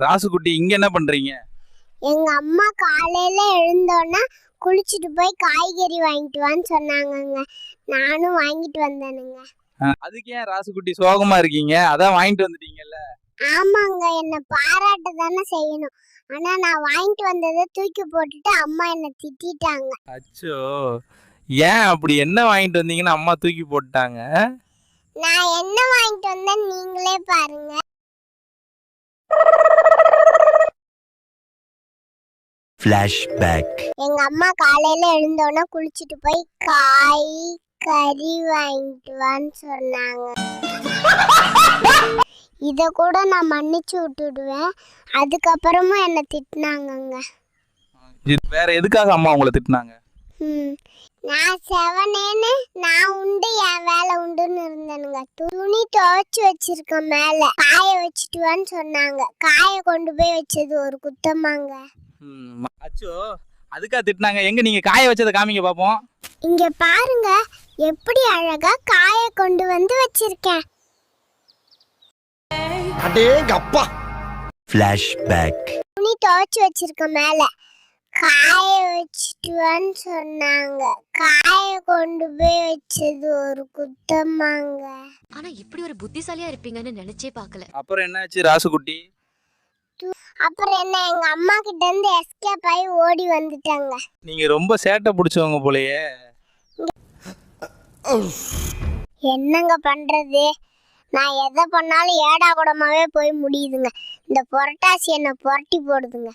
ராசுகுட்டி இங்க என்ன பண்றீங்க? எங்க அம்மா காலையில எழுந்தோன்னா குளிச்சுட்டு போய் காய்கறி வாங்கிட்டு வான்னு சொன்னாங்கங்க. நானும் வாங்கிட்டு வந்தேனுங்க. அதுக்கு ஏன் ராசுகுட்டி சோகமா இருக்கீங்க? அதான் வாங்கிட்டு வந்துட்டீங்கல்ல? ஆமாங்க என்ன பாராட்ட தானே செய்யணும். ஆனா நான் வாங்கிட்டு வந்ததை தூக்கி போட்டுட்டு அம்மா என்ன திட்டிட்டாங்க. அச்சோ ஏன் அப்படி? என்ன வாங்கிட்டு வந்தீங்கன்னு அம்மா தூக்கி போட்டாங்க நான் என்ன வாங்கிட்டு வந்தேன்னு நீங்களே பாருங்க. Flashback. எங்க அம்மா காலையில எழுந்தோன்னா குளிச்சுட்டு போய் காய் கறி வாங்கிட்டு வான்னு சொன்னாங்க. இத கூட நான் மன்னிச்சு விட்டுடுவேன். அதுக்கப்புறமும் என்ன திட்டினாங்கங்க. வேற எதுக்காக அம்மா உங்களை திட்டினாங்க? நான் செவனேன்னு நான் உண்டு என் வேலை உண்டுன்னு இருந்தேனுங்க. துணி துவைச்சு வச்சிருக்கேன் மேல. காய வச்சுட்டு வான்னு சொன்னாங்க. காய கொண்டு போய் வச்சது ஒரு குத்தமாங்க. அச்சோ அதுக்கா திட்டினாங்க. எங்க நீங்க காய வச்சதை காமிங்க பாப்போம். இங்க பாருங்க எப்படி அழகா காய கொண்டு வந்து வச்சிருக்கேன். அடேங்கப்பா Flashback. துணி துவைச்சு வச்சிருக்கேன் மேல. காய வச்சுட்டு வான்னு சொன்னாங்க. காய கொண்டு போய் வச்சது ஒரு குத்தமாங்க ஆனா இப்படி ஒரு புத்திசாலியா இருப்பீங்கன்னு நினைச்சே பார்க்கல. அப்புறம் என்னாச்சு ராசுகுட்டி? அப்புறம் என்ன எங்க அம்மா கிட்ட இருந்து எஸ்கேப் ஆகி ஓடி வந்துட்டாங்க. நீங்க ரொம்ப சேட்டை பிடிச்சவங்க போலயே. என்னங்க பண்றது? நான் எதை பண்ணாலும் ஏடா கூடமாவே போய் முடியுதுங்க. இந்த புரட்டாசி என்ன புரட்டி போடுதுங்க.